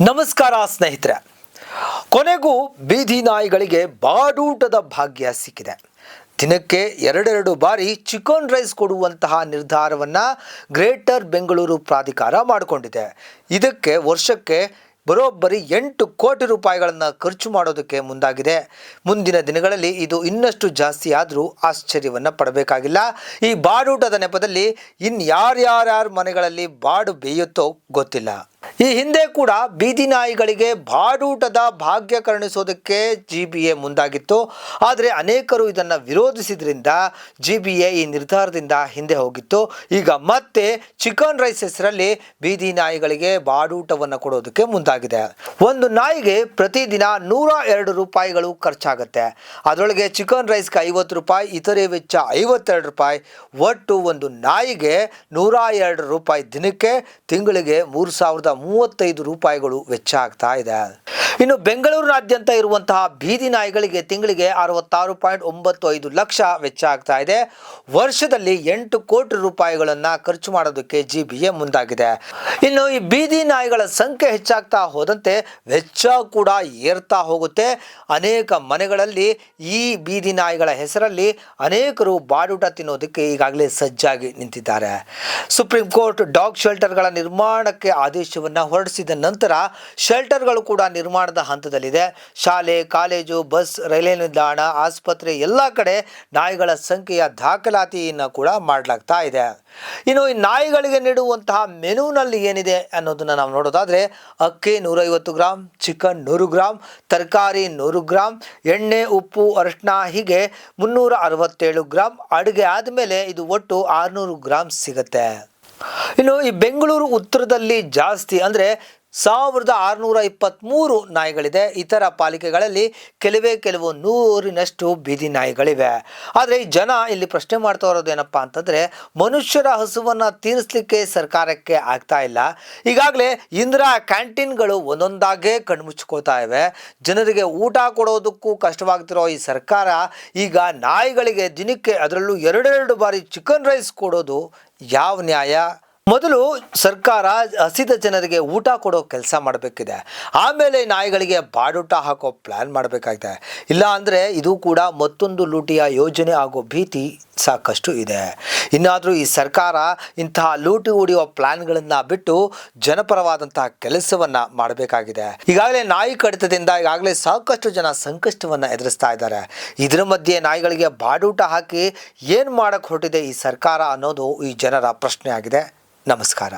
ನಮಸ್ಕಾರ ಸ್ನೇಹಿತರೆ. ಕೊನೆಗೂ ಬೀದಿ ನಾಯಿಗಳಿಗೆ ಬಾಡೂಟದ ಭಾಗ್ಯ ಸಿಕ್ಕಿದೆ. ದಿನಕ್ಕೆ ಎರಡೆರಡು ಬಾರಿ ಚಿಕನ್ ರೈಸ್ ಕೊಡುವಂತಹ ನಿರ್ಧಾರವನ್ನು ಗ್ರೇಟರ್ ಬೆಂಗಳೂರು ಪ್ರಾಧಿಕಾರ ಮಾಡಿಕೊಂಡಿದೆ. ಇದಕ್ಕೆ ವರ್ಷಕ್ಕೆ ಬರೋಬ್ಬರಿ ಎಂಟು ಕೋಟಿ ರೂಪಾಯಿಗಳನ್ನು ಖರ್ಚು ಮಾಡೋದಕ್ಕೆ ಮುಂದಾಗಿದೆ. ಮುಂದಿನ ದಿನಗಳಲ್ಲಿ ಇದು ಇನ್ನಷ್ಟು ಜಾಸ್ತಿ ಆದರೂ ಆಶ್ಚರ್ಯವನ್ನು ಪಡಬೇಕಾಗಿಲ್ಲ. ಈ ಬಾಡೂಟದ ನೆಪದಲ್ಲಿ ಇನ್ನು ಯಾರ್ಯಾರ್ಯಾರ ಮನೆಗಳಲ್ಲಿ ಬಾಡು ಬೇಯುತ್ತೋ ಗೊತ್ತಿಲ್ಲ. ಈ ಹಿಂದೆ ಕೂಡ ಬೀದಿ ನಾಯಿಗಳಿಗೆ ಬಾಡೂಟದ ಭಾಗ್ಯ ಕರುಣಿಸೋದಕ್ಕೆ ಜಿ ಬಿ ಎ ಮುಂದಾಗಿತ್ತು. ಆದರೆ ಅನೇಕರು ಇದನ್ನು ವಿರೋಧಿಸಿದ್ರಿಂದ ಜಿ ಬಿ ಎ ಈ ನಿರ್ಧಾರದಿಂದ ಹಿಂದೆ ಹೋಗಿತ್ತು. ಈಗ ಮತ್ತೆ ಚಿಕನ್ ರೈಸ್ ಹೆಸರಲ್ಲಿ ಬೀದಿ ನಾಯಿಗಳಿಗೆ ಬಾಡೂಟವನ್ನು ಕೊಡೋದಕ್ಕೆ ಮುಂದಾಗಿದೆ. ಒಂದು ನಾಯಿಗೆ ಪ್ರತಿದಿನ ನೂರ ಎರಡು ರೂಪಾಯಿಗಳು ಖರ್ಚಾಗುತ್ತೆ. ಅದರೊಳಗೆ ಚಿಕನ್ ರೈಸ್ಗೆ ಐವತ್ತು ರೂಪಾಯಿ, ಇತರೆ ವೆಚ್ಚ ಐವತ್ತೆರಡು ರೂಪಾಯಿ. ಒಟ್ಟು ಒಂದು ನಾಯಿಗೆ ನೂರ ಎರಡು ರೂಪಾಯಿ ದಿನಕ್ಕೆ ತಿಂಗಳಿಗೆ ಮೂರು ಸಾವಿರದ ಮೂವತ್ತೈದು ರೂಪಾಯಿಗಳು ವೆಚ್ಚ ಆಗ್ತಾ ಇದೆ. ಇನ್ನು ಬೆಂಗಳೂರಿನಾದ್ಯಂತ ಇರುವಂತಹ ಬೀದಿ ನಾಯಿಗಳಿಗೆ ತಿಂಗಳಿಗೆ ಅರವತ್ತಾರು ಪಾಯಿಂಟ್ ಒಂಬತ್ತು ಐದು ಲಕ್ಷ ವೆಚ್ಚ ಆಗ್ತಾ ಇದೆ. ವರ್ಷದಲ್ಲಿ ಎಂಟು ಕೋಟಿ ರೂಪಾಯಿಗಳನ್ನು ಖರ್ಚು ಮಾಡೋದಕ್ಕೆ ಜಿ ಬಿ ಎ ಮುಂದಾಗಿದೆ. ಇನ್ನು ಈ ಬೀದಿ ನಾಯಿಗಳ ಸಂಖ್ಯೆ ಹೆಚ್ಚಾಗ್ತಾ ಹೋದಂತೆ ವೆಚ್ಚ ಕೂಡ ಏರ್ತಾ ಹೋಗುತ್ತೆ. ಅನೇಕ ಮನೆಗಳಲ್ಲಿ ಈ ಬೀದಿ ನಾಯಿಗಳ ಹೆಸರಲ್ಲಿ ಅನೇಕರು ಬಾಡೂಟ ತಿನ್ನೋದಕ್ಕೆ ಈಗಾಗಲೇ ಸಜ್ಜಾಗಿ ನಿಂತಿದ್ದಾರೆ. ಸುಪ್ರೀಂ ಕೋರ್ಟ್ ಡಾಗ್ ಶೆಲ್ಟರ್ಗಳ ನಿರ್ಮಾಣಕ್ಕೆ ಆದೇಶವನ್ನು ಹೊರಡಿಸಿದ ನಂತರ ಶೆಲ್ಟರ್ಗಳು ಕೂಡ ನಿರ್ಮಾಣದ ಹಂತದಲ್ಲಿದೆ. ಶಾಲೆ, ಕಾಲೇಜು, ಬಸ್, ರೈಲ್ವೆ ನಿಲ್ದಾಣ, ಆಸ್ಪತ್ರೆ ಎಲ್ಲ ಕಡೆ ನಾಯಿಗಳ ಸಂಖ್ಯೆಯ ದಾಖಲಾತಿಯನ್ನು ಕೂಡ ಮಾಡಲಾಗ್ತಾ ಇದೆ. ಇನ್ನು ಈ ನಾಯಿಗಳಿಗೆ ನೀಡುವಂತಹ ಮೆನುನಲ್ಲಿ ಏನಿದೆ ಅನ್ನೋದನ್ನು ನಾವು ನೋಡೋದಾದರೆ ಅಕ್ಕಿ ನೂರೈವತ್ತು ಗ್ರಾಮ್ ಚಿಕನ್ ನೂರು ಗ್ರಾಮ್ ತರಕಾರಿ ನೂರು ಗ್ರಾಮ್ ಎಣ್ಣೆ, ಉಪ್ಪು ಅರಿಶಿನ ಹೀಗೆ ಮುನ್ನೂರ ಅರವತ್ತೇಳು ಗ್ರಾಮ್ ಅಡುಗೆ ಆದಮೇಲೆ ಇದು ಒಟ್ಟು ಆರುನೂರು ಗ್ರಾಮ್ ಸಿಗುತ್ತೆ. ಇನ್ನು ಈ ಬೆಂಗಳೂರು ಉತ್ತರದಲ್ಲಿ ಜಾಸ್ತಿ ಅಂದರೆ ಸಾವಿರದ ಆರುನೂರ ಇಪ್ಪತ್ತ್ಮೂರು ನಾಯಿಗಳಿದೆ. ಇತರ ಪಾಲಿಕೆಗಳಲ್ಲಿ ಕೆಲವೇ ಕೆಲವು ನೂರಿನಷ್ಟು ಬೀದಿ ನಾಯಿಗಳಿವೆ. ಆದರೆ ಈ ಜನ ಇಲ್ಲಿ ಪ್ರಶ್ನೆ ಮಾಡ್ತಾ ಇರೋದು ಏನಪ್ಪ ಅಂತಂದರೆ ಮನುಷ್ಯರ ಹಸುವನ್ನು ತೀರಿಸಲಿಕ್ಕೆ ಸರ್ಕಾರಕ್ಕೆ ಆಗ್ತಾ ಇಲ್ಲ. ಈಗಾಗಲೇ ಇಂದಿರಾ ಕ್ಯಾಂಟೀನ್ಗಳು ಒಂದೊಂದಾಗೇ ಕಣ್ಮುಚ್ಕೋತಾ ಇವೆ. ಜನರಿಗೆ ಊಟ ಕೊಡೋದಕ್ಕೂ ಕಷ್ಟವಾಗ್ತಿರೋ ಈ ಸರ್ಕಾರ ಈಗ ನಾಯಿಗಳಿಗೆ ದಿನಕ್ಕೆ ಅದರಲ್ಲೂ ಎರಡೆರಡು ಬಾರಿ ಚಿಕನ್ ರೈಸ್ ಕೊಡೋದು ಯಾವ ನ್ಯಾಯ ಮೊದಲು ಸರ್ಕಾರ ಹಸಿದ ಜನರಿಗೆ ಊಟ ಕೊಡೋ ಕೆಲಸ ಮಾಡಬೇಕಿದೆ. ಆಮೇಲೆ ನಾಯಿಗಳಿಗೆ ಬಾಡೂಟ ಹಾಕೋ ಪ್ಲ್ಯಾನ್ ಮಾಡಬೇಕಾಗಿದೆ ಇಲ್ಲ ಅಂದರೆ ಇದು ಕೂಡ ಮತ್ತೊಂದು ಲೂಟಿಯ ಯೋಜನೆ ಆಗೋ ಭೀತಿ ಸಾಕಷ್ಟು ಇದೆ. ಇನ್ನಾದರೂ ಈ ಸರ್ಕಾರ ಇಂತಹ ಲೂಟಿ ಹೊಡೆಯುವ ಪ್ಲ್ಯಾನ್ಗಳನ್ನು ಬಿಟ್ಟು ಜನಪರವಾದಂತಹ ಕೆಲಸವನ್ನು ಮಾಡಬೇಕಾಗಿದೆ. ಈಗಾಗಲೇ ನಾಯಿ ಕಡಿತದಿಂದ ಈಗಾಗಲೇ ಸಾಕಷ್ಟು ಜನ ಸಂಕಷ್ಟವನ್ನು ಎದುರಿಸ್ತಾ ಇದ್ದಾರೆ. ಇದರ ಮಧ್ಯೆ ನಾಯಿಗಳಿಗೆ ಬಾಡೂಟ ಹಾಕಿ ಏನು ಮಾಡೋಕ್ಕೆ ಹೊರಟಿದೆ ಈ ಸರ್ಕಾರ ಅನ್ನೋದು ಈ ಜನರ ಪ್ರಶ್ನೆ ಆಗಿದೆ ನಮಸ್ಕಾರ.